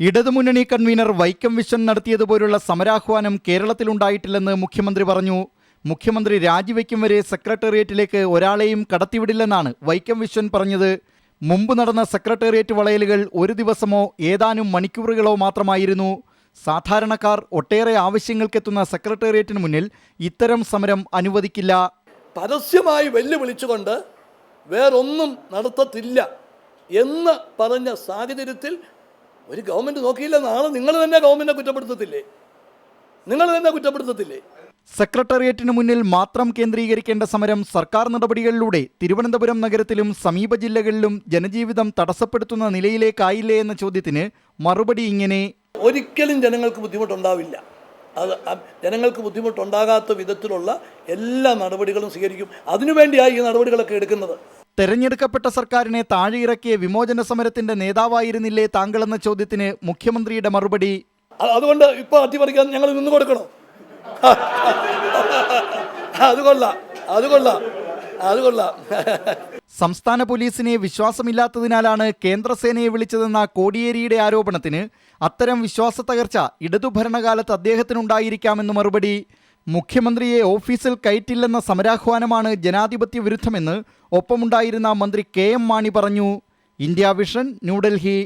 ഇടതുമുന്നണി കൺവീനർ വൈക്കം വിശ്വൻ നടത്തിയതുപോലുള്ള സമരാഹ്വാനം കേരളത്തിലുണ്ടായിട്ടില്ലെന്ന് മുഖ്യമന്ത്രി പറഞ്ഞു. മുഖ്യമന്ത്രി രാജിവെക്കും വരെ സെക്രട്ടേറിയറ്റിലേക്ക് ഒരാളെയും കടത്തിവിടില്ലെന്നാണ് വൈക്കം വിശ്വൻ പറഞ്ഞത്. മുമ്പ് നടന്ന സെക്രട്ടേറിയറ്റ് വളയലുകൾ ഒരു ദിവസമോ ഏതാനും മണിക്കൂറുകളോ മാത്രമായിരുന്നു. സാധാരണക്കാർ ഒട്ടേറെ ആവശ്യങ്ങൾക്കെത്തുന്ന സെക്രട്ടേറിയറ്റിന് മുന്നിൽ ഇത്തരം സമരം അനുവദിക്കില്ല. പരസ്യമായി വെല്ലുവിളിച്ചുകൊണ്ട് വേറൊന്നും നടത്തത്തില്ല എന്ന് പറഞ്ഞ സാഹചര്യത്തിൽ ഒരു ഗവൺമെന്റ് നോക്കിയില്ല നാളെ നിങ്ങൾ തന്നെ ഗവൺമെന്റിനെ കുറ്റപ്പെടുത്തത്തില്ലേ? നിങ്ങൾ തന്നെ കുറ്റപ്പെടുത്തത്തില്ലേ? സെക്രട്ടേറിയറ്റിന് മുന്നിൽ മാത്രം കേന്ദ്രീകരിക്കേണ്ട സമരം സർക്കാർ നടപടികളിലൂടെ തിരുവനന്തപുരം നഗരത്തിലും സമീപ ജില്ലകളിലും ജനജീവിതം തടസ്സപ്പെടുത്തുന്ന നിലയിലേക്കായില്ലേ എന്ന ചോദ്യത്തിന് മറുപടി ഇങ്ങനെ ഒരിക്കലും ജനങ്ങൾക്ക് ബുദ്ധിമുട്ടുണ്ടാവില്ല. അത് ജനങ്ങൾക്ക് ബുദ്ധിമുട്ടുണ്ടാകാത്ത വിധത്തിലുള്ള എല്ലാ നടപടികളും സ്വീകരിക്കും. അതിനുവേണ്ടിയായി ഈ നടപടികളൊക്കെ എടുക്കുന്നത്. തെരഞ്ഞെടുക്കപ്പെട്ട സർക്കാരിനെ താഴെയിറക്കിയ വിമോചന സമരത്തിന്റെ നേതാവായിരുന്നില്ലേ താങ്കളെന്ന ചോദ്യത്തിന് മുഖ്യമന്ത്രിയുടെ മറുപടി? അതുകൊണ്ട് ഇപ്പൊ അട്ടിമറിക്കാൻ ഞങ്ങൾ നിന്ന് കൊടുക്കണോ? അത് കൊള്ളാം അത് കൊള്ളാം അത് കൊള്ളാം സംസ്ഥാന പോലീസിനെ വിശ്വാസമില്ലാത്തതിനാലാണ് കേന്ദ്രസേനയെ വിളിച്ചതെന്ന കോടിയേരിയുടെ ആരോപണത്തിന് അത്തരം വിശ്വാസ തകർച്ച ഇടതു ഭരണകാലത്ത് അദ്ദേഹത്തിനുണ്ടായിരിക്കാമെന്ന് മറുപടി. മുഖ്യമന്ത്രിയെ ഓഫീസിൽ കയറ്റില്ലെന്ന സമരാഹ്വാനമാണ് ജനാധിപത്യ വിരുദ്ധമെന്ന് ഒപ്പമുണ്ടായിരുന്ന മന്ത്രി കെ എം മാണി പറഞ്ഞു. India Vision New Delhi.